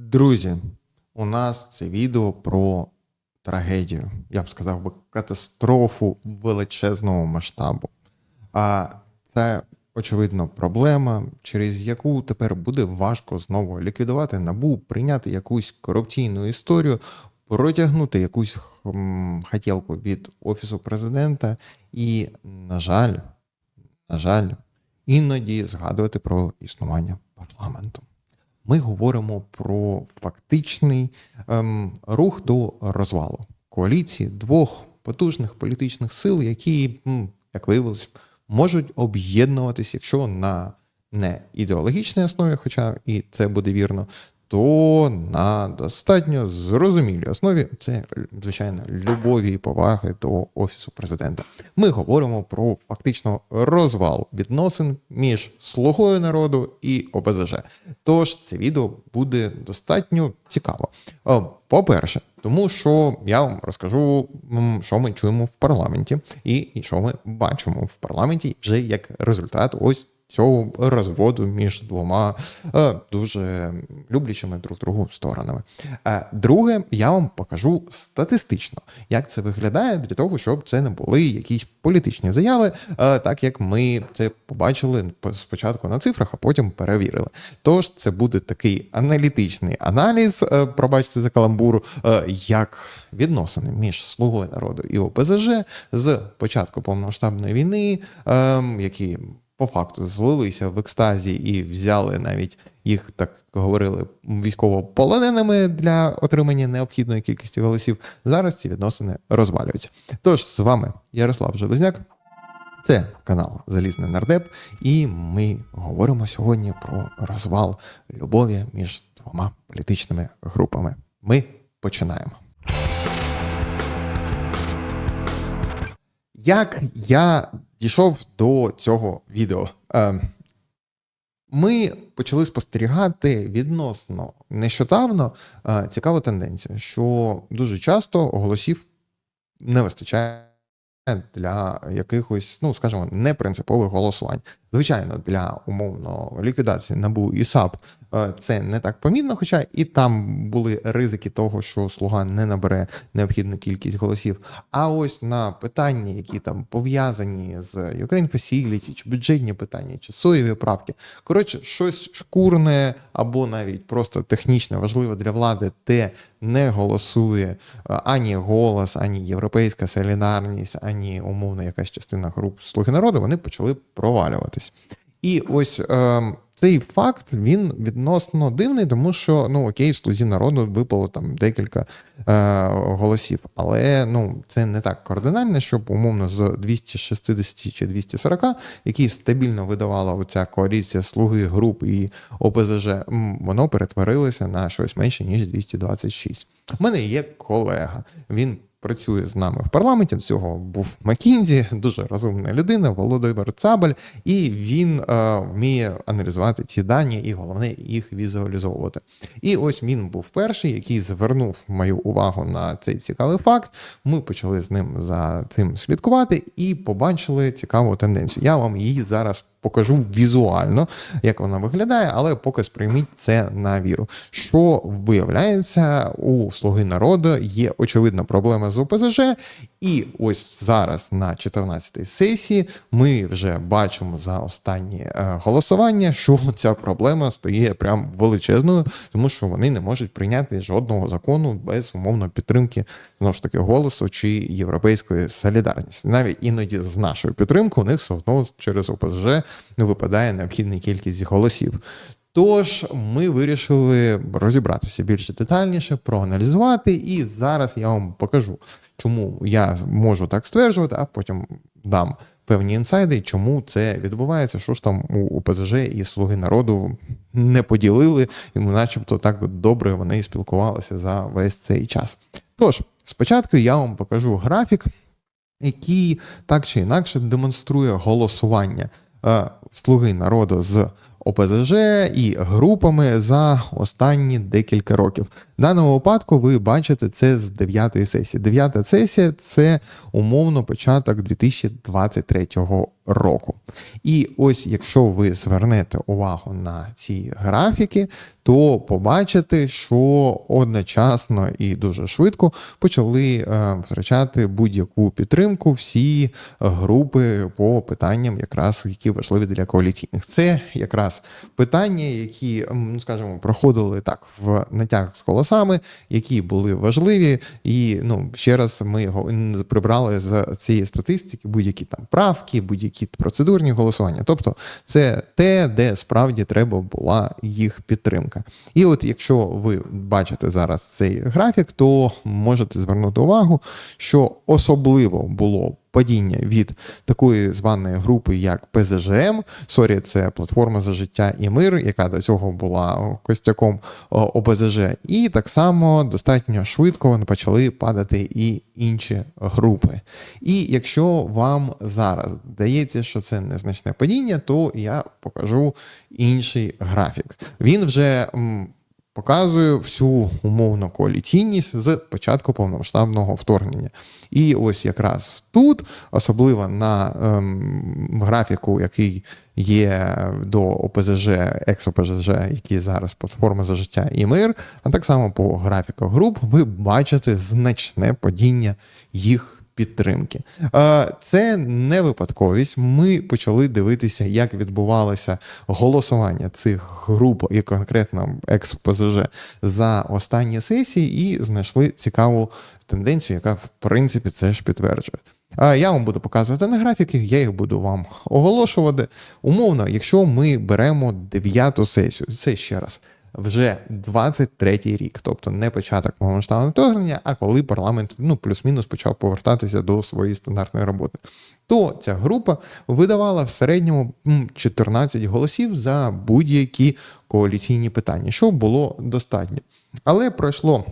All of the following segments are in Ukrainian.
Друзі, у нас це відео про трагедію, я б сказав би, катастрофу величезного масштабу. А це, очевидно, проблема, через яку тепер буде важко знову ліквідувати набу, прийняти якусь корупційну історію, протягнути якусь хотілку від Офісу президента і, на жаль, на жаль, іноді згадувати про існування парламенту. Ми говоримо про фактичний ем, рух до розвалу коаліції двох потужних політичних сил, які, як виявилось, можуть об'єднуватись, якщо на не ідеологічній основі, хоча і це буде вірно, то на достатньо зрозумілій основі це звичайно любові і поваги до офісу президента. Ми говоримо про фактично розвал відносин між слугою народу і ОПЗЖ. Тож це відео буде достатньо цікаво. Е, По-перше, тому що я вам розкажу, що ми чуємо в парламенті, і що ми бачимо в парламенті вже як результат ось цього розводу між двома е, дуже люблячими друг другу сторонами. Е, друге, я вам покажу статистично, як це виглядає для того, щоб це не були якісь політичні заяви, е, так як ми це побачили спочатку на цифрах, а потім перевірили. Тож це буде такий аналітичний аналіз, пробачте за каламбур, як відносини між слугою народу і ОПЗЖ з початку повномасштабної війни, е, які по факту злилися в екстазі і взяли навіть їх, так говорили, військовополоненими для отримання необхідної кількості голосів. Зараз ці відносини розвалюються. Тож з вами Ярослав Железняк. Це канал Залізний Нардеп, і ми говоримо сьогодні про розвал любові між двома політичними групами. Ми починаємо. Як я дійшов до цього відео? Е, Ми почали спостерігати відносно нещодавно е, цікаву тенденцію, що дуже часто голосів не вистачає для якихось, ну скажімо, непринципових голосувань. Звичайно, для умовно ліквідації НАБУ і САП е, це не так помітно, хоча і там були ризики того, що слуга не набере необхідну кількість голосів. А ось на питання, які там пов'язані з Ukraine Facility, чи бюджетні питання, чи соєві правки, коротше, щось шкурне або навіть просто технічне важливе для влади, де не голосує е, ані голос, ані європейська солідарність, ані умовно якась частина груп слуги народу, вони почали провалюватись. І ось е, цей факт він відносно дивний, тому що ну окей, в слузі народу випало там декілька е, голосів, але ну це не так кардинально, щоб умовно з 260 чи 240, які стабільно видавала оця коаліція слуги груп і ОПЗЖ, воно перетворилося на щось менше ніж 226. У мене є колега. Він працює з нами в парламенті. До цього був Макінзі, дуже розумна людина, Володимир Цабаль, і він е, вміє аналізувати ці дані, і головне їх візуалізовувати. І ось він був перший, який звернув мою увагу на цей цікавий факт. Ми почали з ним за цим слідкувати і побачили цікаву тенденцію. Я вам її зараз. Покажу візуально, як вона виглядає, але поки сприйміть це на віру. Що виявляється, у слуги народу є очевидна проблема з ОПЗЖ, і ось зараз на 14-й сесії ми вже бачимо за останні е, голосування, що ця проблема стає прям величезною, тому що вони не можуть прийняти жодного закону без умовно підтримки знову ж таки голосу чи європейської солідарності. Навіть іноді з нашою підтримкою у них все одно через ОПЗЖ не випадає необхідна кількість голосів. Тож ми вирішили розібратися більш детальніше, проаналізувати, і зараз я вам покажу, чому я можу так стверджувати, а потім дам певні інсайди, чому це відбувається, що ж там у ОПЗЖ і Слуги народу не поділили, і начебто так добре вони спілкувалися за весь цей час. Тож, спочатку я вам покажу графік, який так чи інакше демонструє голосування слуги народу з ОПЗЖ і групами за останні декілька років. Даному випадку ви бачите це з дев'ятої сесії. Дев'ята сесія це умовно початок 2023 року. І ось, якщо ви звернете увагу на ці графіки, то побачите, що одночасно і дуже швидко почали е, втрачати будь-яку підтримку всі групи по питанням, якраз які важливі для коаліційних. Це якраз питання, які, ну скажімо, проходили так в натяг з голосами, які були важливі, і ну ще раз ми прибрали з цієї статистики будь-які там правки, будь-які процедурні голосування. Тобто, це те, де справді треба була їх підтримка. І от якщо ви бачите зараз цей графік, то можете звернути увагу, що особливо було падіння від такої званої групи, як ПЗЖМ. Сорі, це платформа за життя і мир, яка до цього була костяком о, ОПЗЖ. І так само достатньо швидко почали падати і інші групи. І якщо вам зараз здається, що це незначне падіння, то я покажу інший графік. Він вже. М, Показує всю умовну коаліційність з початку повномасштабного вторгнення. І ось якраз тут, особливо на ем, графіку, який є до ОПЗЖ, екс-ОПЗЖ, які зараз платформа за життя і мир, а так само по графіках груп, ви бачите значне падіння їх підтримки. Е, Це не випадковість. Ми почали дивитися, як відбувалося голосування цих груп, і конкретно екс-ПЗЖ за останні сесії, і знайшли цікаву тенденцію, яка в принципі це ж підтверджує. Я вам буду показувати на графіки, я їх буду вам оголошувати. Умовно, якщо ми беремо дев'яту сесію, це ще раз. Вже 23-й рік, тобто не початок повномасштабного вторгнення, а коли парламент ну плюс-мінус почав повертатися до своєї стандартної роботи, то ця група видавала в середньому м, 14 голосів за будь-які коаліційні питання, що було достатньо. Але пройшло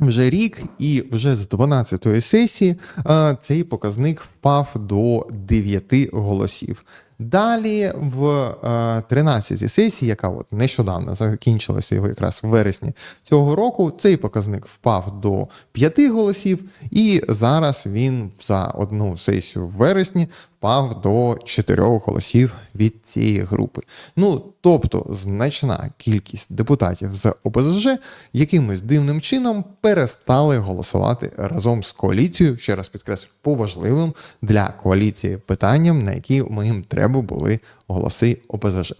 вже рік, і вже з 12-ї сесії е, цей показник впав до 9 голосів. Далі в е, 13-й сесії, яка от нещодавно закінчилася його якраз в вересні цього року, цей показник впав до 5 голосів, і зараз він за одну сесію в вересні впав до 4 голосів від цієї групи. Ну тобто значна кількість депутатів з ОПЗЖ якимось дивним чином перестали голосувати разом з коаліцією, ще раз підкреслю, по важливим для коаліції питанням, на які ми їм треба були голоси ОПЗЖ.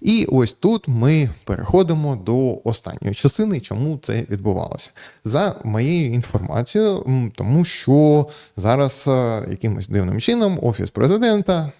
І ось тут ми переходимо до останньої частини, чому це відбувалося. За моєю інформацією, тому що зараз е, якимось дивним чином офіс президента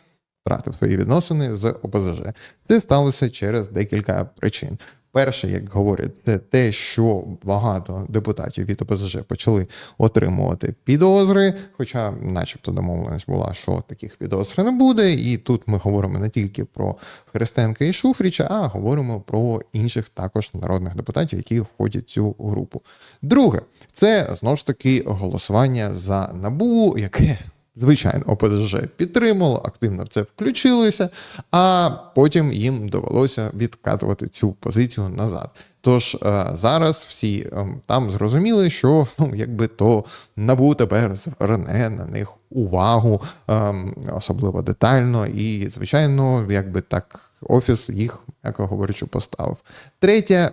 втратив свої відносини з ОПЗЖ. Це сталося через декілька причин. Перше, як говорять, це те, що багато депутатів від ОПЗЖ почали отримувати підозри, хоча, начебто, домовленість була, що таких підозр не буде. І тут ми говоримо не тільки про Христенка і Шуфріча, а говоримо про інших також народних депутатів, які входять в цю групу. Друге, це знову ж таки голосування за набу, яке Звичайно, ОПЗЖ підтримало, активно в це включилися, а потім їм довелося відкатувати цю позицію назад. Тож е, зараз всі е, там зрозуміли, що ну якби то набу тепер зверне на них увагу, е, особливо детально, і звичайно, якби так. Офіс їх, як говорячи, поставив. Третє,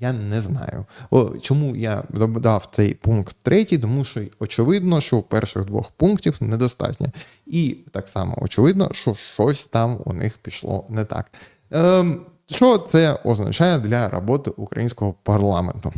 я не знаю. О, чому я додав цей пункт третій, тому що очевидно, що перших двох пунктів недостатньо. І так само очевидно, що щось там у них пішло не так. Ем, що це означає для роботи українського парламенту?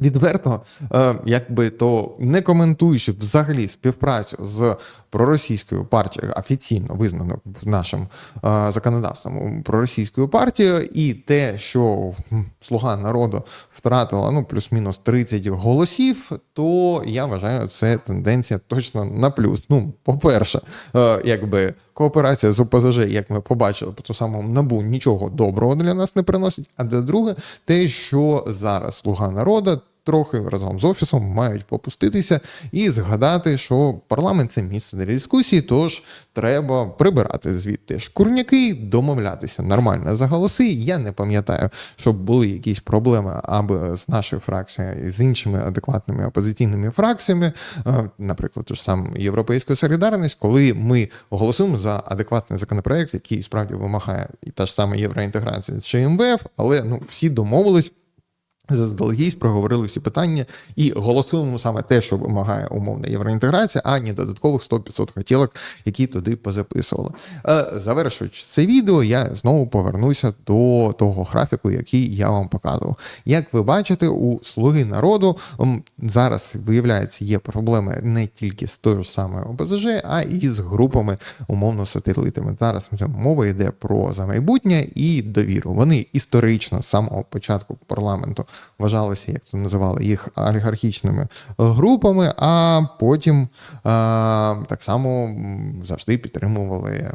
Відверто, е, якби то не коментуючи взагалі співпрацю з проросійською партією, офіційно визнаною нашим е, законодавством проросійською партією, і те, що слуга народу втратила ну плюс-мінус 30 голосів, то я вважаю, це тенденція точно на плюс. Ну, по-перше, е, якби кооперація з ОПЗЖ, як ми побачили, по самому набу нічого доброго для нас не приносить. А для друге, те, що зараз слуга народу трохи разом з офісом мають попуститися і згадати, що парламент це місце для дискусії, тож треба прибирати звідти шкурняки, домовлятися нормально за голоси. Я не пам'ятаю, щоб були якісь проблеми аби з нашою фракцією і з іншими адекватними опозиційними фракціями, е, наприклад, ж сам Європейська солідарність, коли ми голосуємо за адекватний законопроект, який справді вимагає і та ж сама євроінтеграція з МВФ, але ну всі домовились. Заздалегідь проговорили всі питання і голосуємо саме те, що вимагає умовна євроінтеграція, а не додаткових 100-500 хотілок, які туди позаписували. Е, Завершуючи це відео, я знову повернуся до того графіку, який я вам показував. Як ви бачите, у слуги народу зараз виявляється є проблеми не тільки з тою ж самою ОБЗЖ, а і з групами умовно сателітами. Зараз мова йде про за майбутнє і довіру. Вони історично з самого початку парламенту вважалися, як це називали, їх олігархічними групами, а потім а, так само завжди підтримували.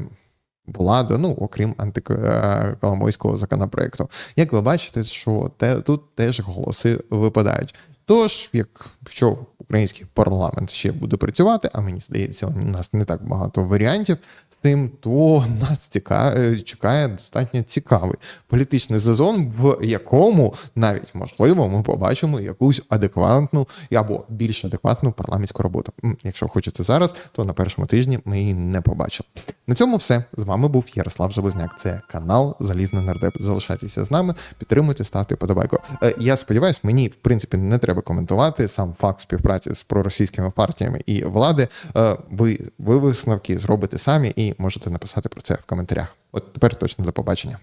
Владу, ну окрім антиколомойського законопроекту. Як ви бачите, що те, тут теж голоси випадають. Тож, якщо український парламент ще буде працювати, а мені здається, у нас не так багато варіантів з цим, то нас ціка... чекає достатньо цікавий політичний сезон, в якому навіть можливо ми побачимо якусь адекватну або більш адекватну парламентську роботу. Якщо хочете зараз, то на першому тижні ми її не побачили. На цьому все з вами був Ярослав Железняк. Це канал Залізний нардеп. Залишайтеся з нами, підтримуйте, ставте подобайку. Е, Я сподіваюся, мені в принципі не треба коментувати сам факт співпраці з проросійськими партіями і влади. Е, Ви, ви висновки зробите самі і можете написати про це в коментарях. От тепер точно до побачення.